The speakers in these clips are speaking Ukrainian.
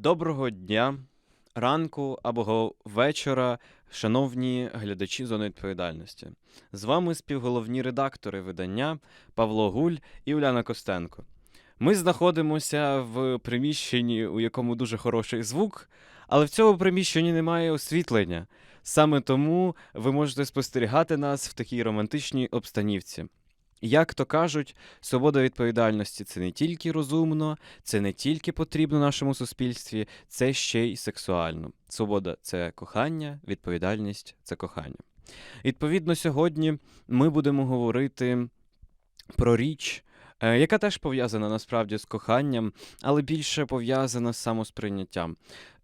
Доброго дня, ранку або вечора, шановні глядачі зони відповідальності. З вами співголовні редактори видання Павло Гуль і Уляна Костенко. Ми знаходимося в приміщенні, у якому дуже хороший звук, але в цьому приміщенні немає освітлення. Саме тому ви можете спостерігати нас в такій романтичній обстанівці. Як то кажуть, свобода відповідальності це не тільки розумно, це не тільки потрібно нашому суспільстві, це ще й сексуально. Свобода це кохання, відповідальність це кохання. Відповідно, сьогодні ми будемо говорити про річ, е, яка теж пов'язана насправді з коханням, але більше пов'язана з самосприйняттям.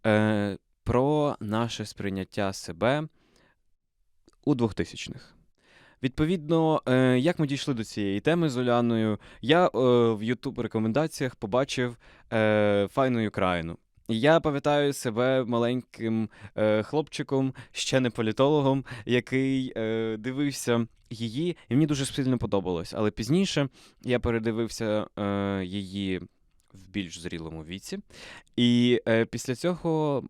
Е, Про наше сприйняття себе у 2000-х. Відповідно, е, як ми дійшли до цієї теми з Оляною, я е, в youtube рекомендаціях побачив е, файну країну. І Я пам'ятаю себе маленьким хлопчиком, ще не політологом, який дивився її, і мені дуже сильно подобалось. Але пізніше я передивився її в більш зрілому віці. І е, після цього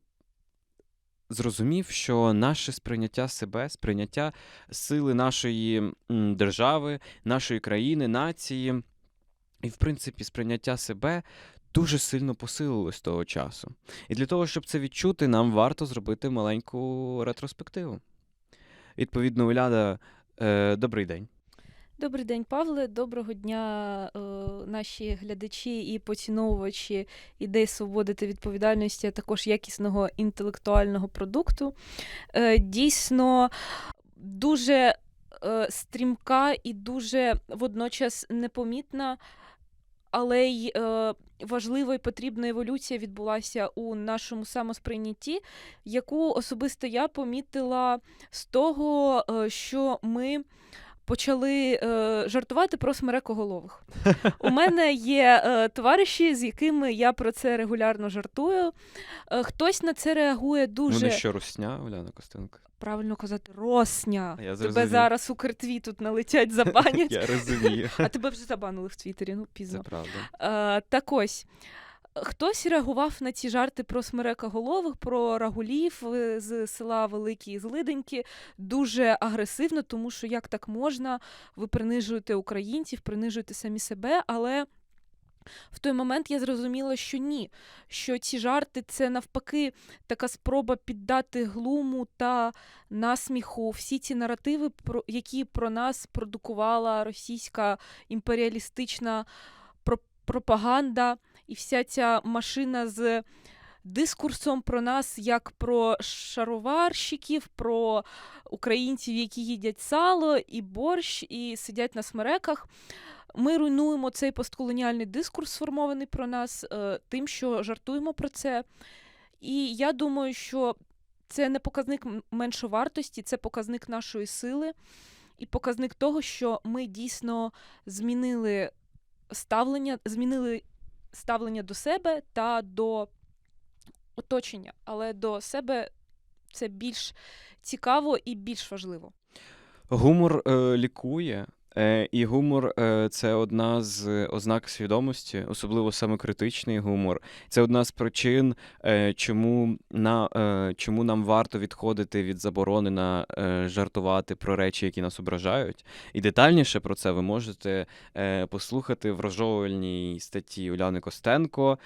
зрозумів, що наше сприйняття себе, сприйняття сили нашої держави, нашої країни, нації, і, в принципі, сприйняття себе дуже сильно посилилось того часу. І для того, щоб це відчути, нам варто зробити маленьку ретроспективу. Відповідно, Уляда, е, добрий день. Добрий день, Павле. Доброго дня, е, наші глядачі і поціновувачі ідей свободи та відповідальності, а також якісного інтелектуального продукту. Е, дійсно, дуже е, стрімка і дуже водночас непомітна, але й е, важлива і потрібна еволюція відбулася у нашому самосприйнятті, яку особисто я помітила з того, е, що ми почали е, жартувати про смерекоголових. У мене є е, товариші, з якими я про це регулярно жартую. Е, хтось на це реагує дуже Вони що, русня, Уляна Костенко? правильно казати, росня. Я Тебе зараз у кертві тут налетять, забанять. Я розумію. А тебе вже забанили в Твіттері, ну Це правда. Е, так ось. Хтось реагував на ці жарти про смерекоголових, про рагулів е, з села Великі і Злиденьки дуже агресивно, тому що як так можна, ви принижуєте українців, принижуєте самі себе, але. В той момент я зрозуміла, що ні, що ці жарти це навпаки така спроба піддати глуму та насміху всі ці наративи, які про нас продукувала російська імперіалістична пропаганда і вся ця машина з дискурсом про нас як про шароварщиків, про українців, які їдять сало і борщ, і сидять на смереках. Ми руйнуємо цей постколоніальний дискурс, сформований про нас, е, тим, що жартуємо про це. І я думаю, що це не показник меншовартості, це показник нашої сили і показник того, що ми дійсно змінили ставлення, змінили ставлення до себе та до оточення, але до себе це більш цікаво і більш важливо. Гумор е, лікує, е, і гумор е, це одна з ознак свідомості, особливо самокритичний гумор. Це одна з причин, е, чому, на, чому нам варто відходити від заборони на жартувати про речі, які нас ображають. І детальніше про це ви можете послухати в розжовувальній статті Уляни Костенко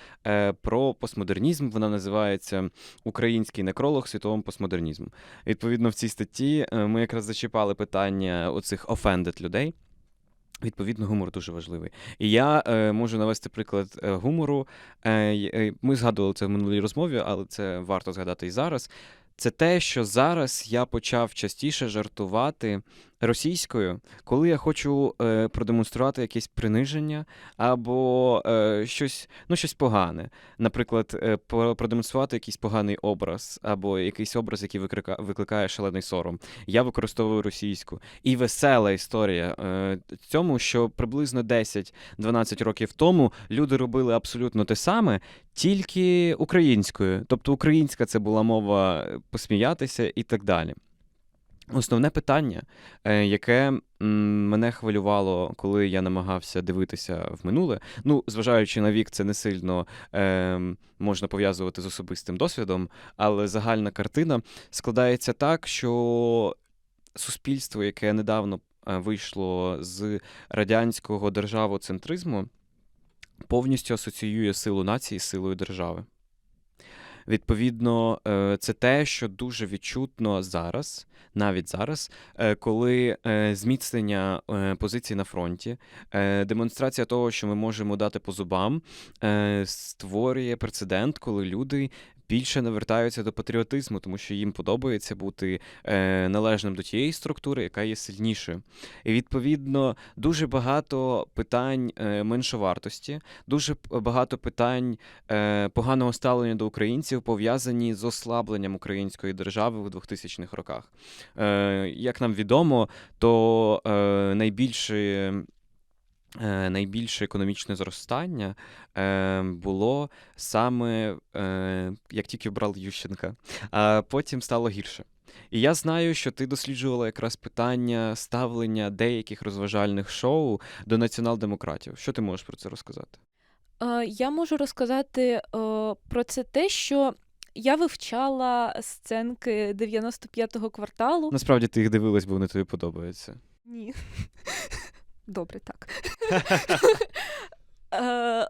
про постмодернізм. Вона називається Український некролог світовому постмодернізму. Відповідно, в цій статті ми якраз зачіпали питання оцих offended людей. Відповідно, гумор дуже важливий. І я е, можу навести приклад е, гумору. Е, е, ми згадували це в минулій розмові, але це варто згадати і зараз. Це те, що зараз я почав частіше жартувати російською, коли я хочу е, продемонструвати якесь приниження або е, щось, ну, щось погане. Наприклад, е, продемонструвати якийсь поганий образ, або якийсь образ, який викликає, викликає шалений сором. Я використовую російську. І весела історія е, цьому, що приблизно 10-12 років тому люди робили абсолютно те саме, тільки українською. Тобто українська це була мова е, посміятися і так далі. Основне питання, е, яке мене хвилювало, коли я намагався дивитися в минуле. Ну, зважаючи на вік, це не сильно е, можна пов'язувати з особистим досвідом, але загальна картина складається так, що суспільство, яке недавно е, вийшло з радянського державоцентризму, повністю асоціює силу нації з силою держави. Відповідно, е, це те, що дуже відчутно зараз, навіть зараз, е, коли е, зміцнення позицій на фронті, демонстрація того, що ми можемо дати по зубам, створює прецедент, коли люди. Більше не вертаються до патріотизму, тому що їм подобається бути е, належним до тієї структури, яка є сильнішою. І відповідно дуже багато питань е, меншовартості, дуже багато питань е, поганого ставлення до українців пов'язані з ослабленням української держави в 2000-х роках. Як нам відомо, то найбільше. Е, Найбільше економічне зростання е, було саме е, як тільки брали Ющенка, а потім стало гірше. І я знаю, що ти досліджувала якраз питання ставлення деяких розважальних шоу до націонал-демократів. Що ти можеш про це розказати? Я можу розказати про це те, що я вивчала сценки 95-го кварталу. Насправді ти їх дивилась, бо вони тобі подобаються. Ні. Добре, так. Е,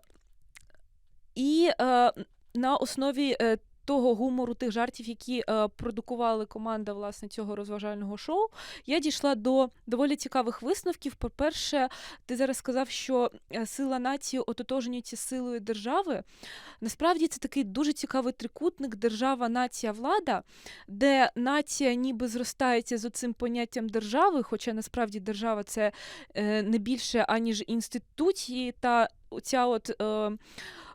І е, на основі е, того гумору, тих жартів, які е, продукували команда власне цього розважального шоу, я дійшла до доволі цікавих висновків. По-перше, ти зараз сказав, що е, сила нації ототожнюється силою держави. Насправді це такий дуже цікавий трикутник держава, нація, влада, де нація ніби зростається з оцим поняттям держави, хоча насправді держава це е, не більше аніж інституції та оця от е,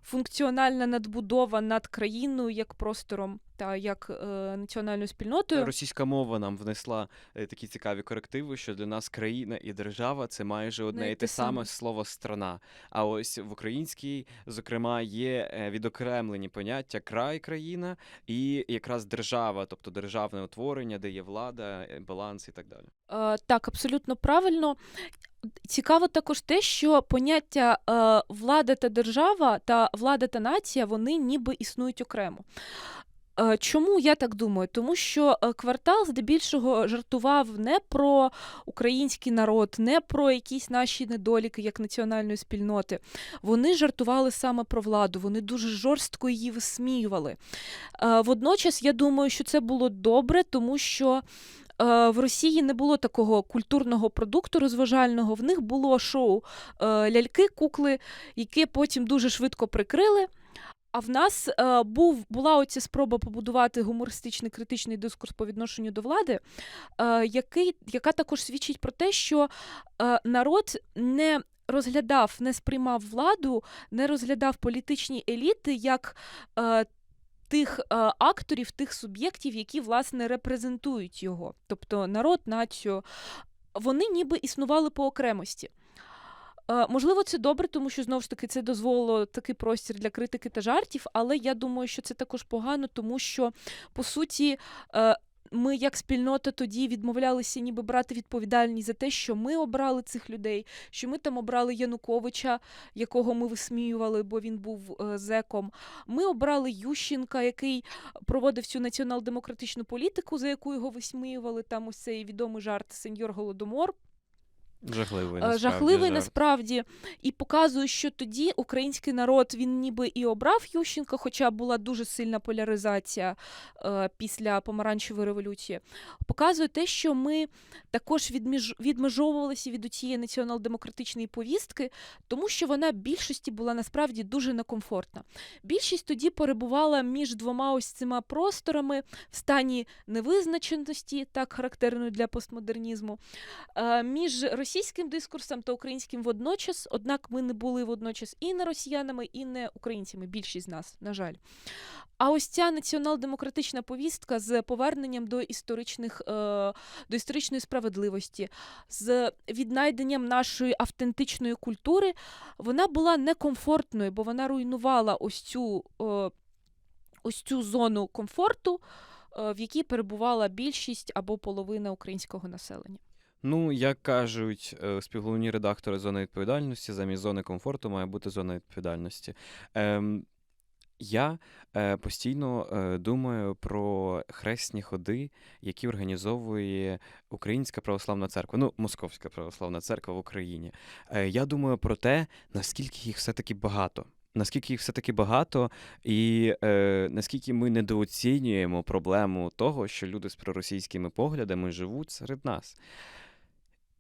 функціональна надбудова над країною як простором та як е, національною спільнотою. Російська мова нам внесла е, такі цікаві корективи, що для нас країна і держава це майже одне і те саме слово страна. А ось в українській, зокрема, є е, відокремлені поняття край країна і якраз держава, тобто державне утворення, де є влада, е, баланс і так далі. Е, так, абсолютно правильно. Цікаво також те, що поняття е, влада та держава та влада та нація вони ніби існують окремо. Е, Чому я так думаю? Тому що е, квартал здебільшого жартував не про український народ, не про якісь наші недоліки як національної спільноти. Вони жартували саме про владу, вони дуже жорстко її висміювали. Е, Водночас я думаю, що це було добре, тому що. В Росії не було такого культурного продукту розважального. В них було шоу ляльки, кукли, яке потім дуже швидко прикрили. А в нас е, був, була оця спроба побудувати гумористичний критичний дискурс по відношенню до влади, е, який, яка також свідчить про те, що е, народ не розглядав, не сприймав владу, не розглядав політичні еліти як е, тих е, акторів, тих суб'єктів, які власне репрезентують його, тобто народ, націю. Вони ніби існували по окремості. Е, Можливо, це добре, тому що знову ж таки це дозволило такий простір для критики та жартів, але я думаю, що це також погано, тому що по суті. е, Ми, як спільнота, тоді відмовлялися ніби брати відповідальність за те, що ми обрали цих людей, що ми там обрали Януковича, якого ми висміювали, бо він був е, зеком. Ми обрали Ющенка, який проводив цю націонал-демократичну політику, за яку його висміювали. Там ось цей відомий жарт Сеньор Голодомор. Жахливий, Е, насправді, жахливий жарт. насправді і показує, що тоді український народ він ніби і обрав Ющенка, хоча була дуже сильна поляризація е, після помаранчевої революції. Показує те, що ми також відміж... відмежовувалися від цієї націонал-демократичної повістки, тому що вона більшості була насправді дуже некомфортна. Більшість тоді перебувала між двома ось цими просторами в стані невизначеності, так характерної для постмодернізму е, між російським дискурсом та українським водночас, однак ми не були водночас і не росіянами, і не українцями, більшість з нас, на жаль. А ось ця націонал-демократична повістка з поверненням до історичних е, до історичної справедливості, з віднайденням нашої автентичної культури, вона була некомфортною, бо вона руйнувала ось цю, е, ось цю зону комфорту. е, в якій перебувала більшість або половина українського населення. Ну, як кажуть е, співголовні редактори зони відповідальності, замість зони комфорту має бути зона відповідальності. Ем, я е, постійно е, думаю про хресні ходи, які організовує Українська православна церква, ну, Московська православна церква в Україні. Е, я думаю про те, наскільки їх все-таки багато. Наскільки їх все-таки багато, і е, наскільки ми недооцінюємо проблему того, що люди з проросійськими поглядами живуть серед нас.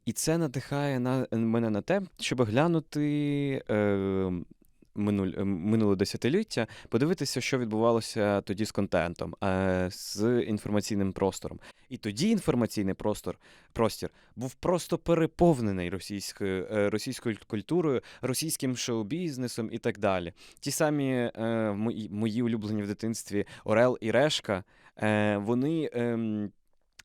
І це надихає на, мене на те, щоб глянути е, е, минуле десятиліття, подивитися, що відбувалося тоді з контентом, е, з інформаційним простором. І тоді інформаційний простор, простір був просто переповнений російською, е, російською культурою, російським шоу-бізнесом і так далі. Ті самі е, мої, улюблені в дитинстві Орел і Решка, е, вони.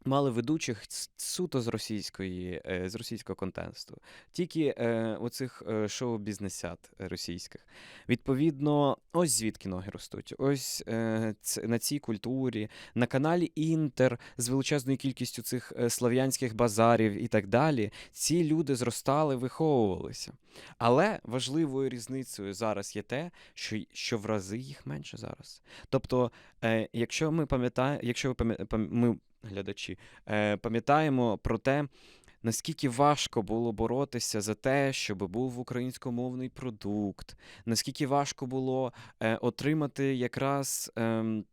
Мали ведучих суто з російської, е, з російського контексту, тільки е, оцих е, шоу-бізнесят е, російських. Відповідно, ось звідки ноги ростуть. Ось е, на цій культурі, на каналі Інтер з величезною кількістю цих слав'янських базарів і так далі. Ці люди зростали, виховувалися. Але важливою різницею зараз є те, що, що в рази їх менше зараз. Тобто, е, якщо ми пам'ятаємо, якщо ви пам'я- пам- ми, глядачі, е, пам'ятаємо про те, наскільки важко було боротися за те, щоб був українськомовний продукт, наскільки важко було е, отримати якраз ем,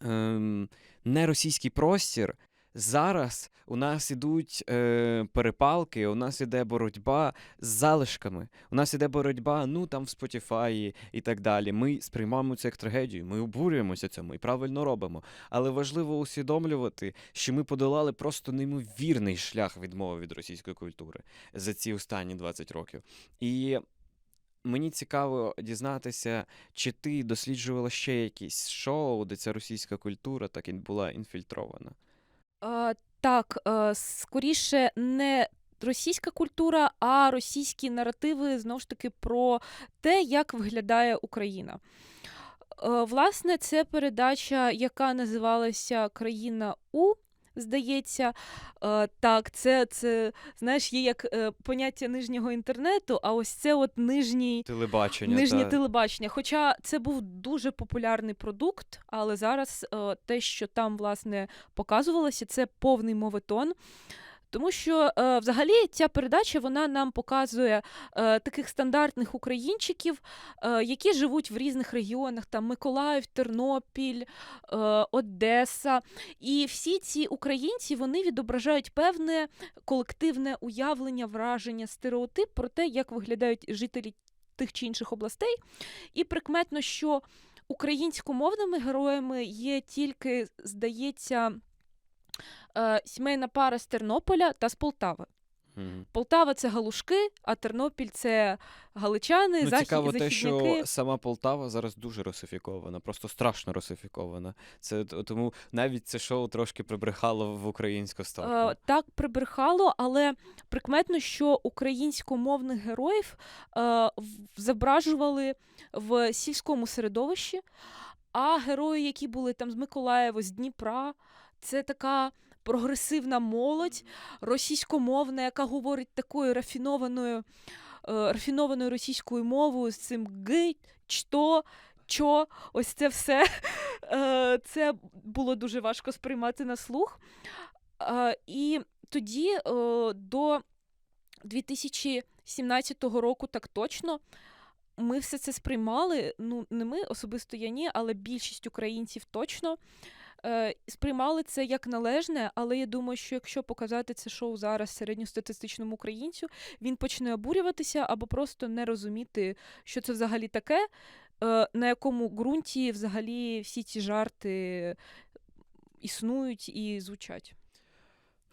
ем, неросійський простір. Зараз у нас ідуть е, перепалки, у нас іде боротьба з залишками. У нас іде боротьба, ну там в Spotify і так далі. Ми сприймаємо це як трагедію, ми обурюємося цьому і правильно робимо. Але важливо усвідомлювати, що ми подолали просто неймовірний шлях відмови від російської культури за ці останні 20 років. І мені цікаво дізнатися, чи ти досліджувала ще якісь шоу, де ця російська культура так і була інфільтрована. Так, скоріше не російська культура, а російські наративи знову ж таки про те, як виглядає Україна. Власне, це передача, яка називалася Країна У. Здається, Е, так, це, це знаєш, є як е, поняття нижнього інтернету, а ось це от нижній Телебачення. Нижнє та... телебачення. Хоча це був дуже популярний продукт, але зараз е, те, що там власне показувалося, це повний моветон. Тому що е, взагалі ця передача вона нам показує е, таких стандартних українчиків, е, які живуть в різних регіонах, там Миколаїв, Тернопіль, е, Одеса. І всі ці українці вони відображають певне колективне уявлення, враження, стереотип про те, як виглядають жителі тих чи інших областей. І прикметно, що українськомовними героями є тільки, здається, е, сімейна пара з Тернополя та з Полтави. Мгм. Полтава це галушки, а Тернопіль це галичани, Ну, захід, цікаво те, що сама Полтава зараз дуже русифікована, просто страшно русифікована. Це т- тому навіть це шоу трошки прибрехало в українську сторону. Е, так прибрехало, але прикметно, що українськомовних героїв е, в- зображували в сільському середовищі, а герої, які були там з Миколаєва, з Дніпра, це така прогресивна молодь, російськомовна, яка говорить такою рафінованою, е, рафінованою російською мовою з цим ги, что. Чо, ось це все. Е, Це було дуже важко сприймати на слух. Е, І тоді е, до 2017 року так точно ми все це сприймали. Ну, не ми, особисто я ні, але більшість українців точно е, сприймали це як належне. Але я думаю, що якщо показати це шоу зараз середньостатистичному українцю, він почне обурюватися або просто не розуміти, що це взагалі таке, е, на якому ґрунті взагалі всі ці жарти існують і звучать.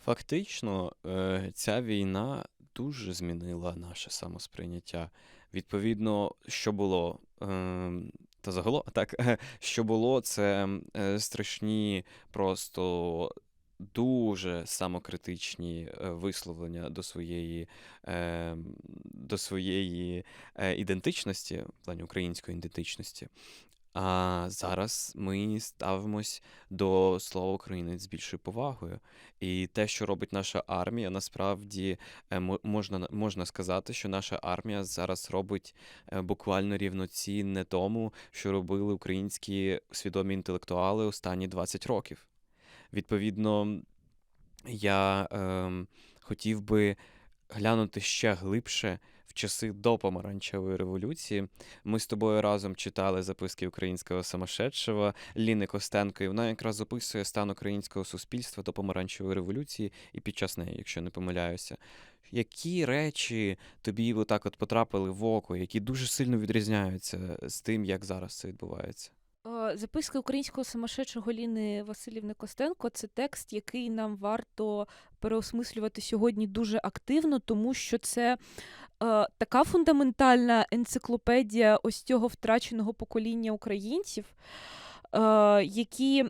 Фактично, е, ця війна дуже змінила наше самосприйняття. Відповідно, що було. Та загалом, так, що було, це е, страшні, просто дуже самокритичні е, висловлення до своєї, е, до своєї е, ідентичності, в плані української ідентичності. А зараз ми ставимось до слова українець з більшою повагою. І те, що робить наша армія, насправді е, можна, можна сказати, що наша армія зараз робить е, буквально рівноцінне тому, що робили українські свідомі інтелектуали останні 20 років. Відповідно, я ем, хотів би глянути ще глибше в часи до помаранчевої революції. Ми з тобою разом читали записки українського самошедшого Ліни Костенко, і вона якраз описує стан українського суспільства до помаранчевої революції і під час неї, якщо не помиляюся. Які речі тобі отак от потрапили в око, які дуже сильно відрізняються з тим, як зараз це відбувається? Е, Записки українського самошедшого Ліни Васильівни Костенко це текст, який нам варто переосмислювати сьогодні дуже активно, тому що це е, така фундаментальна енциклопедія ось цього втраченого покоління українців, е, які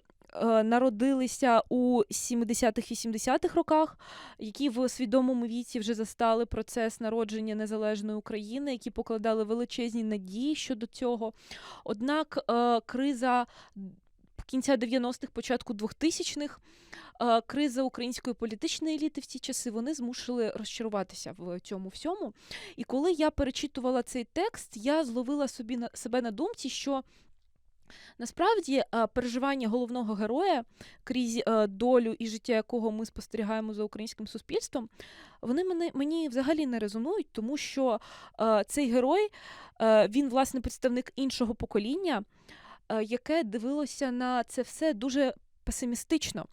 народилися у 70-х-80-х роках, які в свідомому віці вже застали процес народження незалежної України, які покладали величезні надії щодо цього. Однак е, криза кінця 90-х, початку 2000-х, е, криза української політичної еліти в ці часи, вони змусили розчаруватися в цьому всьому. І коли я перечитувала цей текст, я зловила собі на себе на думці, що Насправді е, переживання головного героя крізь е, долю і життя якого ми спостерігаємо за українським суспільством, вони мене мені взагалі не резонують, тому що е, цей герой він власне представник іншого покоління, яке дивилося на це все дуже песимістично.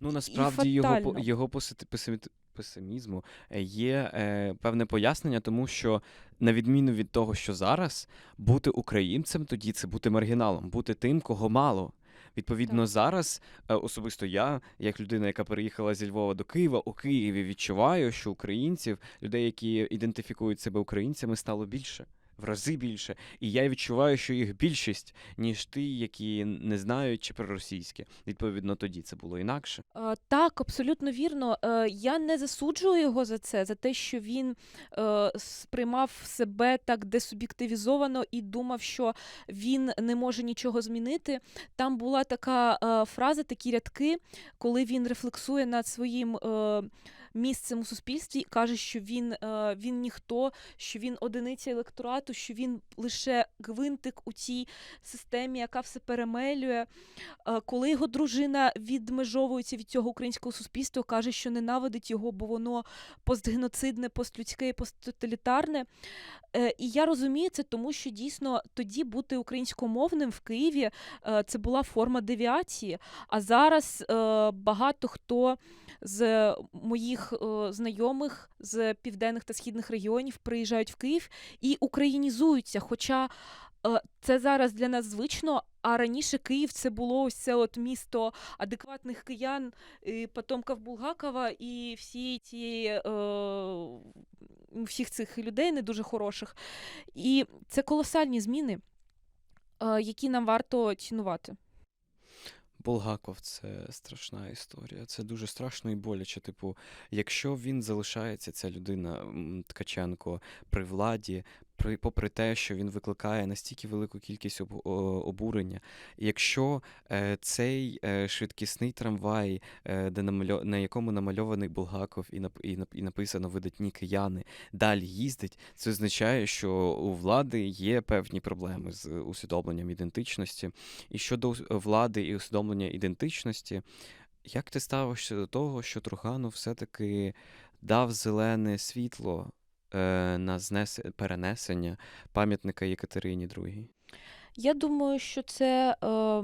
Ну, і насправді його, по- його песимі- песимізму е, є е, певне пояснення, тому що, на відміну від того, що зараз, бути українцем тоді це бути маргіналом, бути тим, кого мало. Відповідно, Так. зараз е, особисто я, як людина, яка переїхала зі Львова до Києва, у Києві відчуваю, що українців, людей, які ідентифікують себе українцями, стало більше. В рази більше, і я відчуваю, що їх більшість, ніж ті, які не знають чи проросійське. Відповідно, тоді це було інакше. Е, Так, абсолютно вірно. Е, Я не засуджую його за це, за те, що він е, сприймав себе так десуб'єктивізовано і думав, що він не може нічого змінити. Там була така фраза, такі рядки, коли він рефлексує над своїм. Місцем у суспільстві каже, що він, е, він ніхто, що він одиниця електорату, що він лише гвинтик у цій системі, яка все перемелює. Е, Коли його дружина відмежовується від цього українського суспільства, каже, що ненавидить його, бо воно постгеноцидне, постлюдське і посттоталітарне. Е, І я розумію це, тому що дійсно тоді бути українськомовним в Києві е, це була форма девіації. А зараз е, багато хто з моїх е, знайомих з південних та східних регіонів приїжджають в Київ і українізуються. Хоча е, це зараз для нас звично. А раніше Київ це було ось це от місто адекватних киян, і потомків Булгакова і всі ці, е, всіх цих людей не дуже хороших. І це колосальні зміни, е, які нам варто цінувати. Булгаков це страшна історія. Це дуже страшно і боляче. Типу, якщо він залишається, ця людина Ткаченко, при владі, попри те, що він викликає настільки велику кількість обурення, якщо е, цей е, швидкісний трамвай, е, де на якому намальований Булгаков і, нап, і, нап- і написано видатні кияни, далі їздить, це означає, що у влади є певні проблеми з усвідомленням ідентичності. І щодо влади і усвідомлення ідентичності, як ти ставишся до того, що Труганов все-таки дав зелене світло на знесе, перенесення пам'ятника Єкатерині II? Я думаю, що це е,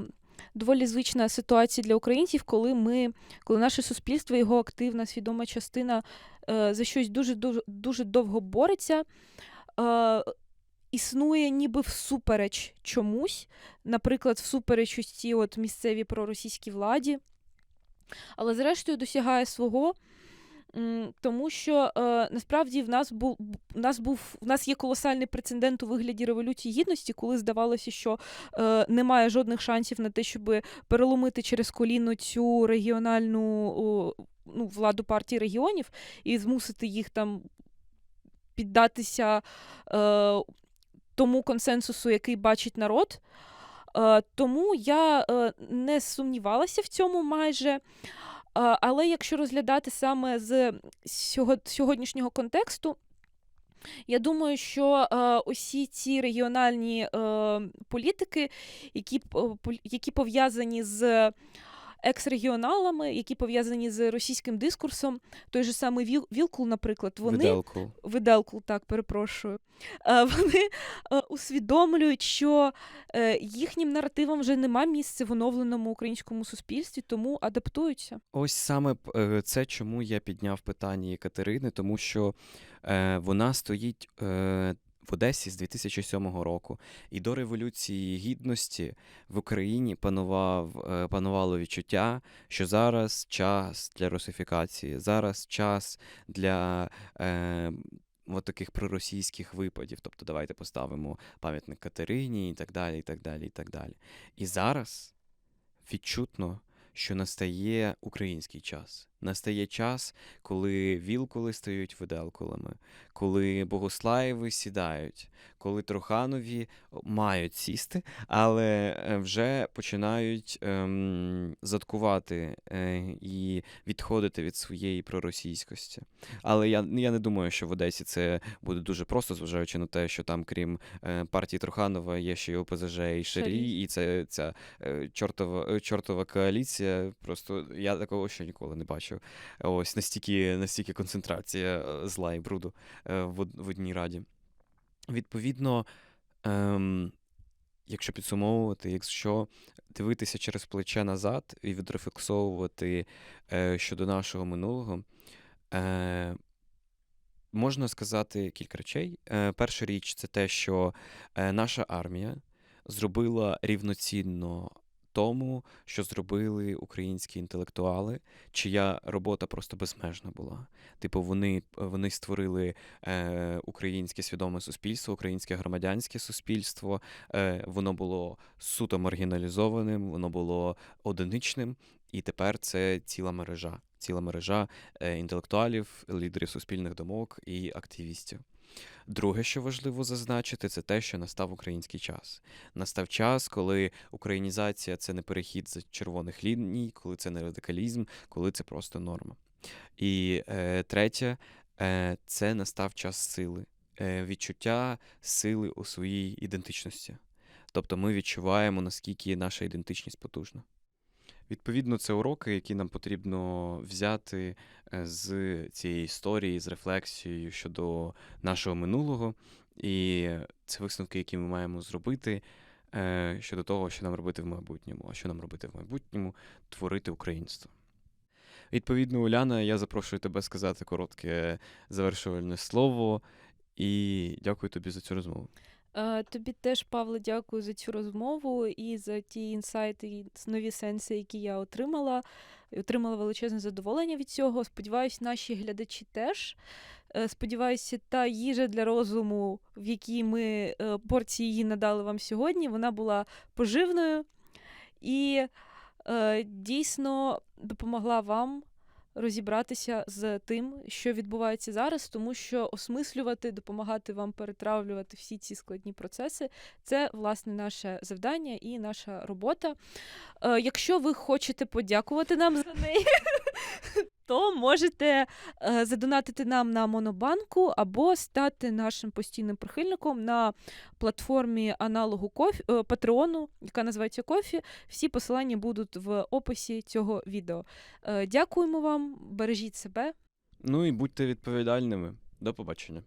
доволі звична ситуація для українців, коли ми, коли наше суспільство, його активна свідома частина е, за щось дуже дуже дуже довго бореться. Е, Існує ніби всупереч чомусь, наприклад, всупереч ось цій от місцевій проросійській владі, але зрештою досягає свого, тому що е, насправді в нас був в нас був в нас є колосальний прецедент у вигляді революції гідності, коли здавалося, що е, немає жодних шансів на те, щоб переломити через коліно цю регіональну ну, владу партії регіонів і змусити їх там піддатися е, тому консенсусу, який бачить народ. Е, Тому я е, не сумнівалася в цьому майже. Але якщо розглядати саме з сьогоднішнього контексту, я думаю, що е, усі ці регіональні е, політики, які, які пов'язані з екс-регіоналами, які пов'язані з російським дискурсом, той же самий Віл- Вілкул, наприклад, вони Виделку. виделкул, так, перепрошую. Вони е, усвідомлюють, що е, їхнім наративам вже нема місця в оновленому українському суспільстві, тому адаптуються. Ось саме е, це, чому я підняв питання Екатерини, тому що вона стоїть в Одесі з 2007 року, і до Революції Гідності в Україні панував, е, панувало відчуття, що зараз час для русифікації, зараз час для. Е, От таких проросійських випадів, тобто давайте поставимо пам'ятник Катерині і так далі, і так далі, і так далі. І зараз відчутно, що настає український час. Настає час, коли вілкули стають виделкулами, коли богослаєви сідають, коли Труханові мають сісти, але е, вже починають ем, заткувати е, і відходити від своєї проросійськості. Але я, я не думаю, що в Одесі це буде дуже просто, зважаючи на те, що там, крім е, партії Труханова, є ще й ОПЗЖ і Шарій, Шарій. і це ця е, чортова, е, чортова коаліція. Просто я такого ще ніколи не бачив. Ось настільки, настільки концентрація е, зла і бруду е, в одній раді. Відповідно, ем, якщо підсумовувати, якщо дивитися через плече назад і відрефлексовувати е, щодо нашого минулого, е, можна сказати кілька речей. Е, перша річ це те, що е, наша армія зробила рівноцінно тому, що зробили українські інтелектуали, чия робота просто безмежна була. Типу, вони, вони створили е, українське свідоме суспільство, українське громадянське суспільство. Е, воно було суто маргіналізованим, воно було одиничним, і тепер це ціла мережа. Ціла мережа е, інтелектуалів, лідерів суспільних думок і активістів. Друге, що важливо зазначити, це те, що настав український час. Настав час, коли українізація це не перехід з червоних ліній, коли це не радикалізм, коли це просто норма. І е, третє, е, це настав час сили, е, відчуття сили у своїй ідентичності. Тобто ми відчуваємо, наскільки наша ідентичність потужна. Відповідно, це уроки, які нам потрібно взяти е, з цієї історії, з рефлексією щодо нашого минулого. І це висновки, які ми маємо зробити е, щодо того, що нам робити в майбутньому. А що нам робити в майбутньому творити українство. Відповідно, Уляна, я запрошую тебе сказати коротке завершувальне слово і дякую тобі за цю розмову. Е, Тобі теж, Павло, дякую за цю розмову і за ті інсайти, і нові сенси, які я отримала. Отримала величезне задоволення від цього. Сподіваюсь, наші глядачі теж. Е, Сподіваюся, та їжа для розуму, в якій ми е, порції її надали вам сьогодні, вона була поживною і дійсно допомогла вам розібратися з тим, що відбувається зараз, тому що осмислювати, допомагати вам перетравлювати всі ці складні процеси це власне наше завдання і наша робота. Е, якщо ви хочете подякувати нам за неї. То можете е, задонатити нам на Монобанку або стати нашим постійним прихильником на платформі аналогу кофі, е, Патреону, яка називається Кофі. Всі посилання будуть в описі цього відео. Е, дякуємо вам, бережіть себе. Ну і будьте відповідальними. До побачення.